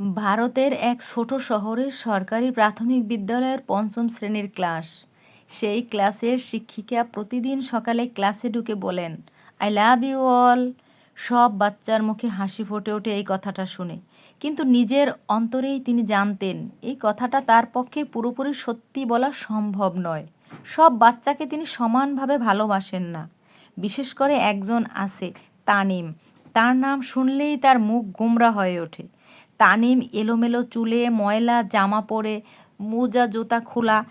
ভারতের এক ছোট শহরের সরকারি প্রাথমিক বিদ্যালয়ের পঞ্চম শ্রেণির ক্লাস। সেই ক্লাসের শিক্ষিকা প্রতিদিন সকালে ক্লাসে ঢুকে বলেন, আই লাভ ইউ অল। সব বাচ্চার মুখে হাসি ফুটে ওঠে এই কথাটা শুনে। কিন্তু নিজের অন্তরেই তিনি জানতেন, এই কথাটা তার পক্ষে পুরোপুরি সত্যি বলা সম্ভব নয়। সব বাচ্চাকে তিনি সমানভাবে ভালোবাসেন না। বিশেষ করে একজন আছে তানিম। তার নাম শুনলেই তার মুখ গোমরা হয়ে ওঠে। তানিম এলোমেলো চুলে, ময়লা, জামা পরে, মোজা, জুতা খোলা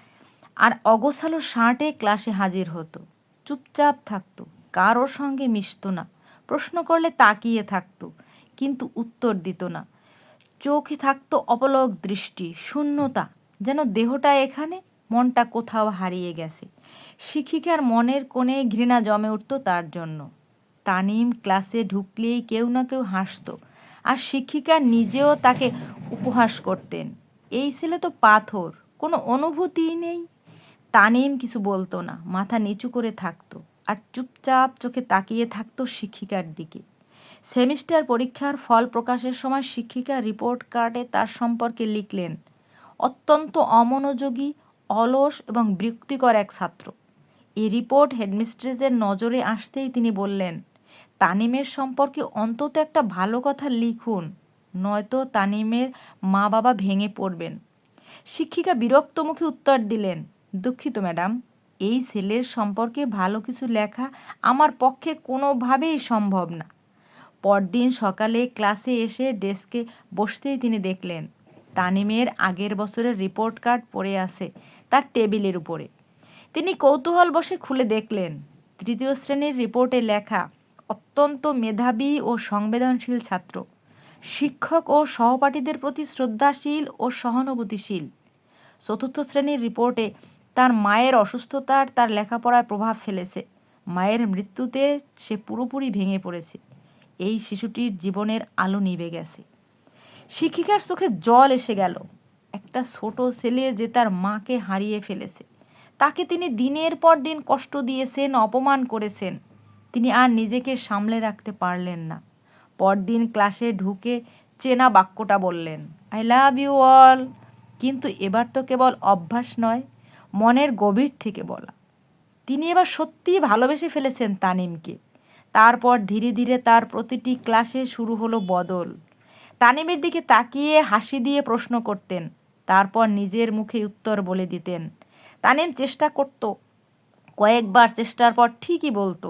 আর অগোছালো শার্টে ক্লাসে হাজির হতো। চুপচাপ থাকতো, কারোর সঙ্গে মিশতো না, প্রশ্ন করলে তাকিয়ে থাকতো, কিন্তু উত্তর দিত না। চোখে থাকতো অপলক দৃষ্টি, শূন্যতা, যেন দেহটা এখানে, মনটা কোথাও হারিয়ে গেছে। শিক্ষিকার মনের কোণে ঘৃণা জমে উঠত তার জন্য। তানিম ক্লাসে ঢুকলেই কেউ না কেউ হাসতো আর শিক্ষিকা নিজেও তাকে উপহাস করতেন। এই ছেলে তো পাথর, কোনো অনুভূতিই নেই। তানিম কিছু বলতো না, মাথা নিচু করে থাকতো আর চুপচাপ চোখে তাকিয়ে থাকতো শিক্ষিকার দিকে। সেমিস্টার পরীক্ষার ফল প্রকাশের সময় শিক্ষিকা রিপোর্ট কার্ডে তার সম্পর্কে লিখলেন, অত্যন্ত অমনোযোগী, অলস এবং বিরক্তিকর এক ছাত্র। এই রিপোর্ট হেডমিস্ট্রেসের নজরে আসতেই তিনি বললেন তানিমের সম্পর্কে অন্তত একটা ভালো কথা লিখুন, নয়তো তানিমের মা বাবা ভেঙে পড়বেন। শিক্ষিকা বিরক্ত মুখে উত্তর দিলেন, দুঃখিত ম্যাডাম, এই ছেলের সম্পর্কে ভালো কিছু লেখা আমার পক্ষে কোনোভাবেই সম্ভব না। পরদিন সকালে ক্লাসে এসে ডেস্কে বসতেই তিনি দেখলেন, তানিমের আগের বছরের রিপোর্ট কার্ড পড়ে আছে তার টেবিলের উপরে। তিনি কৌতূহল বসে খুলে দেখলেন, তৃতীয় শ্রেণির রিপোর্টে লেখা অত্যন্ত মেধাবী ও সংবেদনশীল ছাত্র। শিক্ষক ও সহপাঠীদের প্রতি শ্রদ্ধাশীল ও সহানুভূতিশীল। চতুর্থ শ্রেণির রিপোর্টে তার মায়ের অসুস্থতার তার লেখাপড়ায় প্রভাব ফেলেছে। মায়ের মৃত্যুতে সে পুরোপুরি ভেঙে পড়েছে। এই শিশুটির জীবনের আলো নিভে গেছে। শিক্ষিকার চোখে জল এসে গেল। একটা ছোট ছেলে যে তার মাকে হারিয়ে ফেলেছে। তাকে তিনি দিনের পর দিন কষ্ট দিয়েছেন, অপমান করেছেন। তিনি আর নিজেকে সামলে রাখতে পারলেন না। পরদিন ক্লাসে ঢুকে চেনা বাক্যটা বললেন আই লাভ ইউ অল কিন্তু এবার তো কেবল অভ্যাস নয়, মনের গভীর থেকে বলা। তিনি এবার সত্যিই ভালোবেসে ফেলেছেন তানিমকে। তারপর ধীরে ধীরে তার প্রতিটি ক্লাসে শুরু হলো বদল। তানিমের দিকে তাকিয়ে হাসি দিয়ে প্রশ্ন করতেন, তারপর নিজের মুখে উত্তর বলে দিতেন, তানিম চেষ্টা করত, কয়েকবার চেষ্টার পর ঠিকই বলতো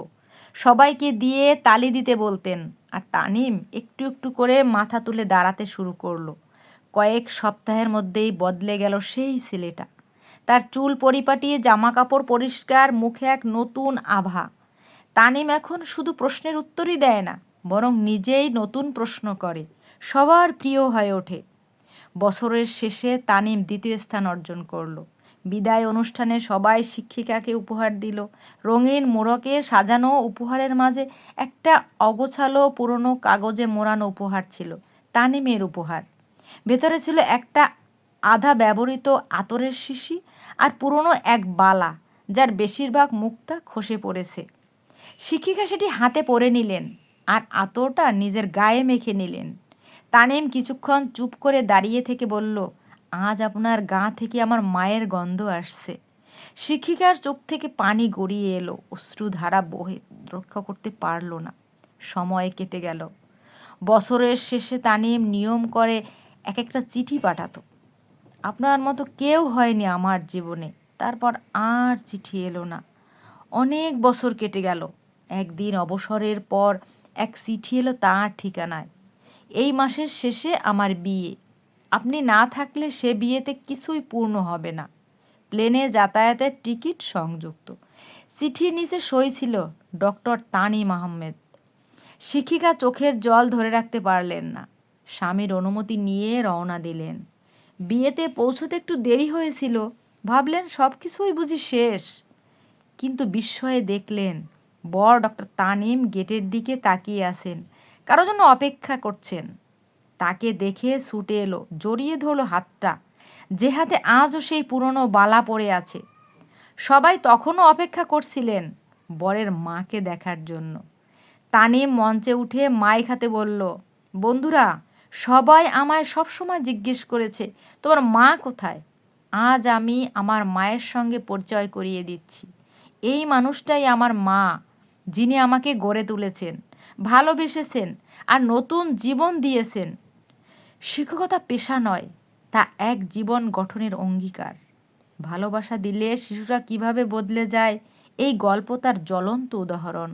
সবাইকে দিয়ে তালি দিতে বলতেন। আর তানিম একটু একটু করে মাথা তুলে দাঁড়াতে শুরু করল। কয়েক সপ্তাহের মধ্যেই বদলে গেল সেই ছেলেটা। তার চুল পরিপাটি জামা কাপড় পরিষ্কার, মুখে এক নতুন আভা। তানিম এখন শুধু প্রশ্নের উত্তরই দেয় না, বরং নিজেই নতুন প্রশ্ন করে, সবার প্রিয় হয়ে ওঠে। বছরের শেষে তানিম দ্বিতীয় স্থান অর্জন করল। বিদায় অনুষ্ঠানে সবাই শিক্ষিকাকে উপহার দিল। রঙিন মোড়কে সাজানো উপহারের মাঝে একটা অগোছালো পুরনো কাগজে মোড়ানো উপহার ছিল, তানিমের উপহার। ভেতরে ছিল একটা আধা ব্যবহৃত আতরের শিশি আর পুরনো এক বালা, যার বেশিরভাগ মুক্তা খসে পড়েছে। শিক্ষিকা সেটি হাতে পরে নিলেন আর আতরটা নিজের গায়ে মেখে নিলেন। তানিম কিছুক্ষণ চুপ করে দাঁড়িয়ে থেকে বলল আজ আপনার গা থেকে আমার মায়ের গন্ধ আসছে। শিক্ষিকার চোখ থেকে পানি গড়িয়ে এলো। অশ্রুধারা বহে, রক্ষা করতে পারল না। সময় কেটে গেল। বছরের শেষে তানিম নিয়ম করে এক একটা চিঠি পাঠাতো। আপনার মতো কেউ হয়নি আমার জীবনে। তারপর আর চিঠি এলো না। অনেক বছর কেটে গেল। একদিন অবসরের পর এক চিঠি এলো তার ঠিকানায়। এই মাসের শেষে আমার বিয়ে। আপনি না থাকলে সে বিয়েতে কিছুই পূর্ণ হবে না। প্লেনে যাতায়াতের টিকিট সংযুক্ত। চিঠির নিচে সই ছিল ডক্টর তানিম আহমেদ। শিক্ষিকা চোখের জল ধরে রাখতে পারলেন না। স্বামীর অনুমতি নিয়ে রওনা দিলেন। বিয়েতে পৌঁছতে একটু দেরি হয়েছিল। ভাবলেন সব কিছুই বুঝি শেষ। কিন্তু বিস্ময়ে দেখলেন, বর ডক্টর তানিম গেটের দিকে তাকিয়ে আছেন। কারও জন্য অপেক্ষা করছেন। তাকে দেখে ছুটে এলো, জড়িয়ে ধরলো হাতটা। যে হাতে আজও সেই পুরনো বালা পড়ে আছে। সবাই তখনও অপেক্ষা করছিলেন বরের মাকে দেখার জন্য। তানিম মঞ্চে উঠে মাইক হাতে বলল, বন্ধুরা, সবাই আমায় সবসময় জিজ্ঞেস করেছে, তোমার মা কোথায়? আজ আমি আমার মায়ের সঙ্গে পরিচয় করিয়ে দিচ্ছি। এই মানুষটাই আমার মা, যিনি আমাকে গড়ে তুলেছেন, ভালোবেসেছেন, আর নতুন জীবন দিয়েছেন। শিক্ষকতা পেশা নয়, তা এক জীবন গঠনের অঙ্গীকার। ভালোবাসা দিলে শিশুরা কীভাবে বদলে যায়, এই গল্প তার জ্বলন্ত উদাহরণ।